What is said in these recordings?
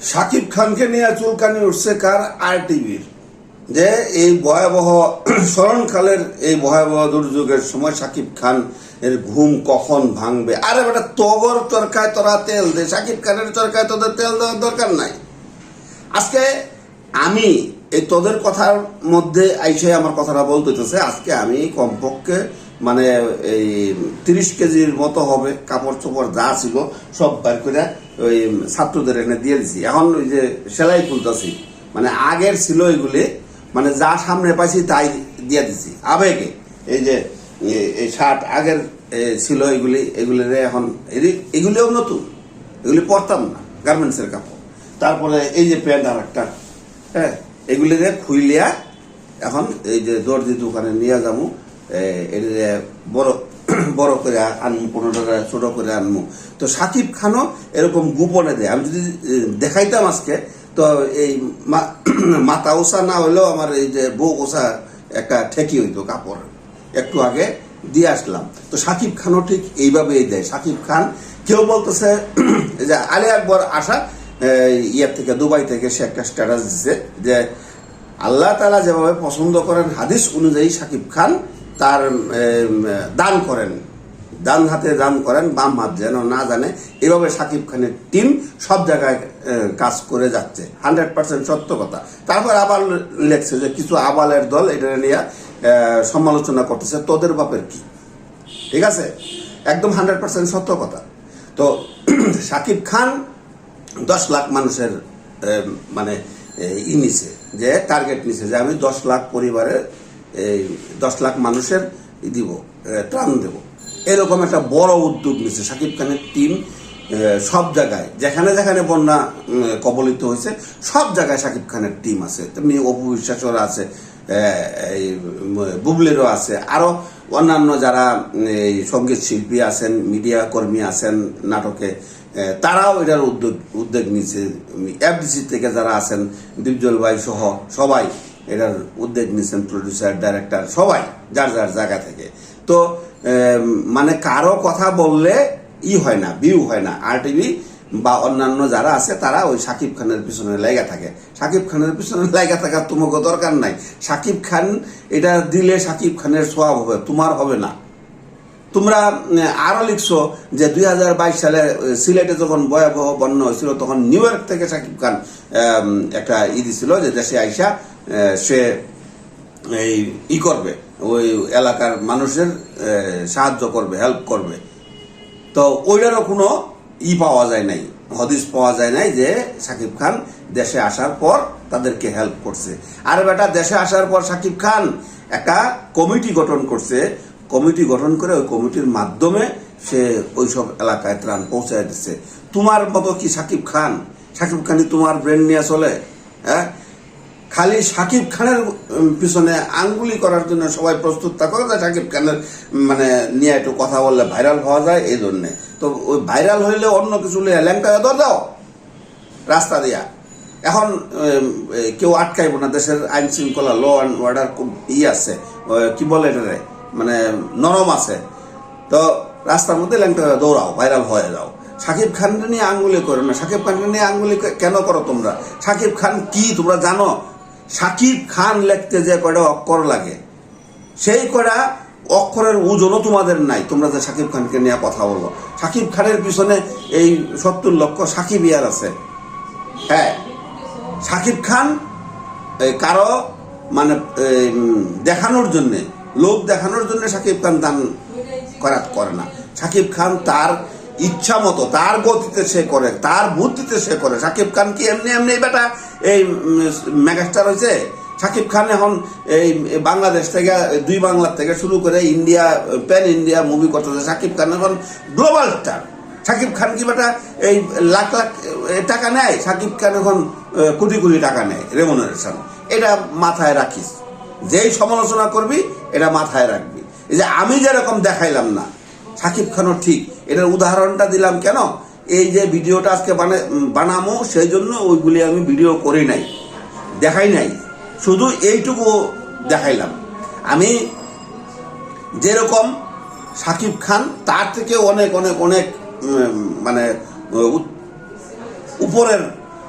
শাকিব খানকে নিয়ে চুলকানি উঠছে কার? আর টিভির যে এই ভয়াবহ স্মরণকালের এই ভয়াবহ দুর্যোগের সময় শাকিব খান এর ঘুম কখন ভাঙবে? আরে বেটা, তবর তরকায় তোরা তেল দে। শাকিব খানের তরকায় তোদের তেল দেওয়ার দরকার নাই। আজকে আমি এই তোদের কথার মধ্যে আইসে আমার কথাটা বলতে আজকে আমি কমপক্ষে মানে এই তিরিশ কেজির মতো হবে কাপড় চোপড় যা ছিল সব বার করে ওই ছাত্রদের এখানে দিয়ে দিছি। এখন ওই যে সেলাই খুলতেছি। মানে আগের ছিল এগুলি মানে যা সামনে পাইছি তাই দিয়ে দিছি। আবেগে। এই যে এই শার্ট আগের ছিল এগুলি এগুলি এখন এগুলিও নতুন। এগুলি পরতাম না গার্মেন্টসের কাপড়। তারপরে এই যে প্যান্ট আর একটা হ্যাঁ এগুলিরে খুইলিয়া এখন এই যে দর্জি দোকানে নিয়ে যাব। এটা বড় বড় করে আনমু টাকা ছোট করে আনমু। তো সাকিব খানও এরকম গোপনে দেয়। আমি যদি দেখাইতাম আজকে, তো এই মা- মাথা ওষা না হলেও আমার এই যে বউ ওষা একটা ঠেকি হইতো কাপড়। একটু আগে দিয়ে আসলাম। তো সাকিব খানও ঠিক এইভাবেই দেয়। সাকিব খান কেউ বলতেছে যে আলী আকবর আসা ইয়ের থেকে দুবাই থেকে সে একটা স্ট্যাটাস দিছে যে আল্লাহ তালা যেভাবে পছন্দ করেন হাদিস অনুযায়ী সাকিব খান তার দান করেন। ডান হাতে দান করেন, বাম হাত যেন না জানে। এভাবে সাকিব খানের টিম সব জায়গায় কাজ করে যাচ্ছে। হান্ড্রেড পার্সেন্ট সত্য কথা। তারপর আবার লেখছে যে কিছু আবালের দল এটা নিয়ে সমালোচনা করতেছে। তোদের বাপের কি? ঠিক আছে? একদম হান্ড্রেড পার্সেন্ট সত্য কথা। তো সাকিব খান দশ লাখ মানুষের মানে ই নিছে, যে টার্গেট নিছে, যে আমি দশ লাখ পরিবারের এই দশ লাখ মানুষের দিব ত্রাণ দেব। এরকম একটা বড় উদ্যোগ নিছে সাকিব খানের টিম সব জায়গায়। যেখানে যেখানে বন্যা কবলিত হয়েছে, সব জায়গায় সাকিব খানের টিম আছে। তেমনি অপু বিশ্বাসরা আছে এই বুবলিরও আছে। আরও অন্যান্য যারা এই সংগীত শিল্পী আছেন মিডিয়া কর্মী আছেন নাটকে তারাও এটার উদ্যোগ উদ্যোগ নিচ্ছে এফডিসি থেকে যারা আছেন, দীপজল ভাই সহ সবাই। এটার উদ্যোগ নিচ্ছেন প্রডিউসার ডাইরেক্টর সবাই যার যার জায়গা থেকে। তো মানে কারও কথা বললে ই হয় না ভিউ হয় না। আর টিভি বা অন্যান্য যারা আছে তারা ওই সাকিব খানের পিছনে লেগে থাকে। সাকিব খানের পিছনে লেগে থাকার তোমাকে দরকার নাই। সাকিব খান এটা দিলে সাকিব খানের সোয়াব হবে তোমার হবে না। তোমরা উম, আরও লিখছো যে দুই হাজার বাইশ সালে সিলেটে যখন ভয়াবহ বন্যা হয়েছিল তখন নিউ ইয়র্ক থেকে সাকিব খান একটা ই দিছিল যে দেশে আইসা সে এই ই করবে, ওই এলাকার মানুষের সাহায্য করবে হেল্প করবে। তো ওইটারও কোনো ই পাওয়া যায় নাই, হদিস পাওয়া যায় নাই যে সাকিব খান দেশে আসার পর তাদেরকে হেল্প করছে। আর বেটা, দেশে আসার পর সাকিব খান একটা কমিটি গঠন করছে। কমিটি গঠন করে ওই কমিটির মাধ্যমে সে ওইসব এলাকায় ত্রাণ পৌঁছায় দিচ্ছে। তোমার মতো কি সাকিব খান? সাকিব খানই তোমার ব্রেন নিয়ে চলে হ্যাঁ? খালি সাকিব খানের পিছনে আঙ্গুলি করার জন্য সবাই প্রস্তুত থাকো যে সাকিব খানের মানে নিয়ে একটু কথা বললে ভাইরাল হওয়া যায় এই জন্যে। তো ওই ভাইরাল হইলে অন্য কিছু লিয়ে ল্যাংটা দর দাও, রাস্তা দিয়া। এখন কেউ আটকাইব না, দেশের আইন শৃঙ্খলা ল অ্যান্ড অর্ডার খুব ই আছে কি বলে এটারে? মানে নরম আছে। তো রাস্তার মধ্যে ল্যাংটা দৌড়াও ভাইরাল হয়ে যাও। সাকিব খানকে নিয়ে আঙ্গুলি করো না, সাকিব খানকে নিয়ে আঙ্গুলি কেন করো তোমরা? সাকিব খান কি, তোমরা জানো? সাকিব খান লিখতে যে কটা অক্ষর লাগে, সেই কটা অক্ষরের ওজনও তোমাদের নাই। তোমরা যে সাকিব খানকে নিয়ে কথা বলো সাকিব খানের পিছনে এই সত্তর লক্ষ সাকিব ইয়ার আছে। হ্যাঁ সাকিব খান কারও মানে দেখানোর জন্যে লোক দেখানোর জন্য সাকিব খান দান করা করে না। সাকিব খান তার ইচ্ছা মতো, তার গতিতে সে করে, তার বুদ্ধিতে সে করে। সাকিব খান কি এমনি এমনি বেটা, এই মেগাস্টার হয়েছে? সাকিব খান এখন এই বাংলাদেশ থেকে, দুই বাংলার থেকে শুরু করে ইন্ডিয়া, প্যান ইন্ডিয়া মুভি করতেছে। সাকিব খান এখন গ্লোবাল স্টার সাকিব খান কি বেটা, এই লাখ লাখ টাকা নেয়? সাকিব খান এখন কোটি কোটি টাকা নেয় রেমুনারেশন এটা মাথায় রাখিস। যেই সমালোচনা করবি, এটা মাথায় রাখবি। এই যে আমি যেরকম দেখাইলাম না সাকিব খানও ঠিক। এটার উদাহরণটা দিলাম কেন? এই যে ভিডিওটা আজকে বানা- বানামো সেই জন্য ওইগুলি আমি ভিডিও করি নাই, দেখাই নাই। শুধু এইটুকু দেখাইলাম। আমি যেরকম সাকিব খান, তার থেকে অনেক অনেক অনেক মানে উপরের,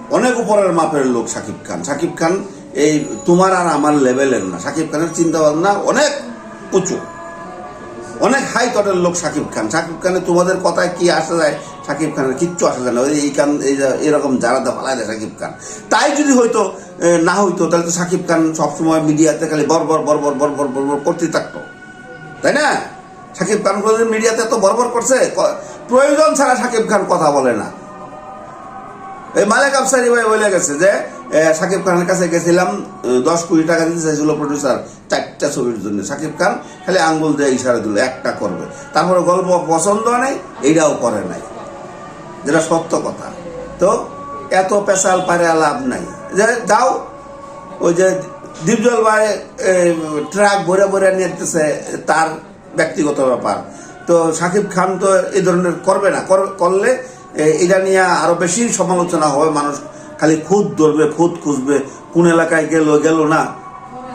অনেক উপরের মাপের লোক সাকিব খান। সাকিব খান এই তোমার আর আমার লেভেলের না। সাকিব খানের চিন্তা ভাবনা অনেক উঁচু। অনেক হাই তটের লোক সাকিব খান। সাকিব খানের তোমাদের কথায় কি আসা যায়, সাকিব খানের কিচ্ছু আসা যায় না। ওই এই কান এই এরকম জারাদা ফালাই দেয় সাকিব খান। তাই যদি হয়তো না হইতো, তাহলে তো সাকিব খান সবসময় মিডিয়াতে খালি বরবর বরবর বরবর বরবর করতে থাকতো। তাই না? সাকিব খান মিডিয়াতে তো বরবর করছে? প্রয়োজন ছাড়া সাকিব খান কথা বলে না। এই মালিক আফসারি ভাই বলে গেছে যে সাকিব খানের কাছে গেছিলাম দশ কোটি টাকা দিতে চাইছিল প্রডিউসার চারটা ছবির জন্য। সাকিব খান খালি আঙ্গুল দিয়ে ইশারা দিল, একটা করবে। তারপরে গল্প পছন্দ নেই, এইটাও করে নাই। যেটা সত্য কথা। তো এত পেশাল পারে লাভ নাই। যে যাও, ওই যে দীপজল ভাই ট্রাক ভরে ভরে নিতেছে, তার ব্যক্তিগত ব্যাপার। তো সাকিব খান তো এই ধরনের করবে না, কর- করলে এটা নিয়ে আরও বেশি সমালোচনা হবে মানুষ। খালি খুদ ধরবে, খুদ খুঁজবে, কোন এলাকায় গেল গেল না।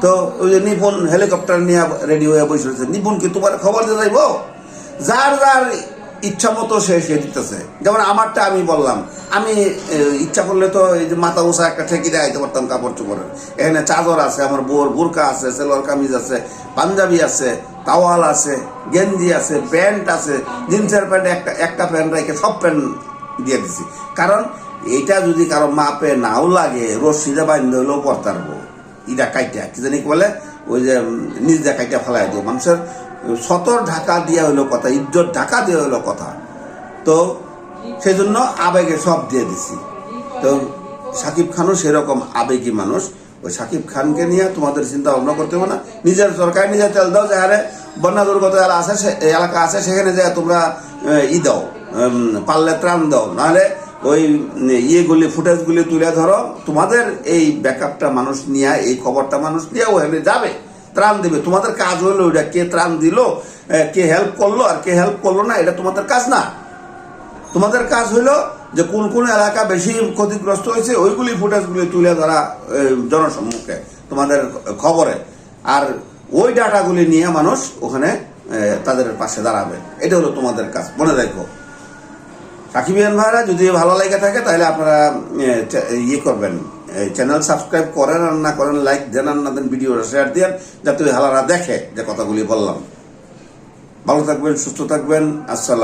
তো ওই যে নিপুণ হেলিকপ্টার নিয়ে রেডি হয়ে বসে রয়েছে। নিপুণ কি তোমার খবর দিয়ে যাইব যার যার ইচ্ছা মতো সে সে দিতেছে। যেমন আমারটা আমি বললাম, আমি ইচ্ছা করলে তো এই যে মাথা উষা একটা ঠেকি দিয়ে আইতে পারতাম কাপড় চোপড়ের। এখানে চাদর আছে, আমার বোর বোরকা আছে, সেলোয়ার কামিজ আছে, পাঞ্জাবি আছে, তাওয়াল আছে, গেঞ্জি আছে, প্যান্ট আছে, জিন্সের প্যান্ট একটা একটা প্যান্ট রেখে সব প্যান্ট দিয়ে দিছি। কারণ এটা যদি কারও মাপে নাও লাগে রশিদে বান্ধে হলেও পরতারবো ইটা কাইটা, কি জানি বলে? ওই যে নিজ দিয়ে কাইটা ফেলাই দেবো মানুষের সতর ঢাকা দিয়া হইল কথা, ইজ্জত ঢাকা দিয়ে হইল কথা। তো সেই জন্য আবেগে সব দিয়ে দিছি। তো সাকিব খানও সেরকম আবেগী মানুষ। ওই সাকিব খানকে নিয়ে তোমাদের চিন্তা ভাবনা করতে হবে না। নিজের সরকার নিজের তেল দাও, যে যাহারে বন্যা দুর্গত এলাকা আছে এলাকা আছে, সেখানে যে তোমরা ই দাও পারলে ত্রাণ দাও। নাহলে ওই ইয়েগুলি ফুটেজগুলি তুলে ধরো, তোমাদের এই ব্যাকআপটা মানুষ নিয়ে, এই খবরটা মানুষ নিয়ে ওখানে যাবে, ত্রাণ দিবে। তোমাদের কাজ হলো ওইটা, কে ত্রাণ দিল কে হেল্প করল আর কে হেল্প করল না, এটা তোমাদের কাজ না। তোমাদের কাজ হলো যে কোন কোন এলাকা বেশি ক্ষতিগ্রস্ত হয়েছে, ওইগুলি ফুটেজগুলি তুলে ধরা জনসম্মুখে, তোমাদের খবরে। আর ওই ডাটাগুলি নিয়ে মানুষ ওখানে তাদের পাশে দাঁড়াবে। এটা হলো তোমাদের কাজ, মনে রাখো। সাকিবিয়ান ভাইরা যদি ভালো লেগে থাকে, তাহলে আপনারা ইয়ে করবেন। চ্যানেল সাবস্ক্রাইব করেন আর না করেন লাইক দেন আর না দেন ভিডিও শেয়ার দেন, যাতে হালারা দেখে যে কথাগুলি বললাম। ভালো থাকবেন, সুস্থ থাকবেন, আসসালাম।